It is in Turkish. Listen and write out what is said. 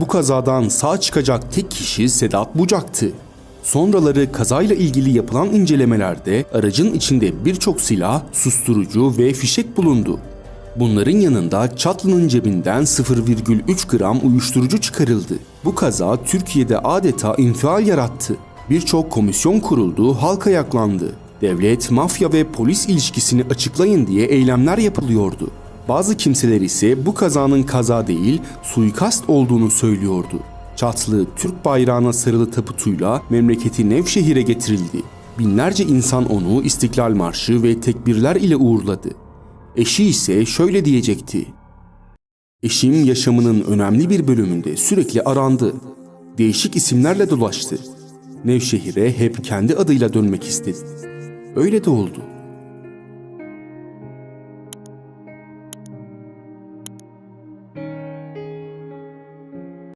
Bu kazadan sağ çıkacak tek kişi Sedat Bucak'tı. Sonraları kazayla ilgili yapılan incelemelerde aracın içinde birçok silah, susturucu ve fişek bulundu. Bunların yanında Çatlı'nın cebinden 0,3 gram uyuşturucu çıkarıldı. Bu kaza Türkiye'de adeta infial yarattı. Birçok komisyon kuruldu, halk ayaklandı. Devlet, mafya ve polis ilişkisini açıklayın diye eylemler yapılıyordu. Bazı kimseler ise bu kazanın kaza değil, suikast olduğunu söylüyordu. Çatlı, Türk bayrağına sarılı taputuyla memleketi Nevşehir'e getirildi. Binlerce insan onu İstiklal Marşı ve tekbirler ile uğurladı. Eşi ise şöyle diyecekti. Eşim yaşamının önemli bir bölümünde sürekli arandı. Değişik isimlerle dolaştı. Nevşehir'e hep kendi adıyla dönmek istedi. Öyle de oldu.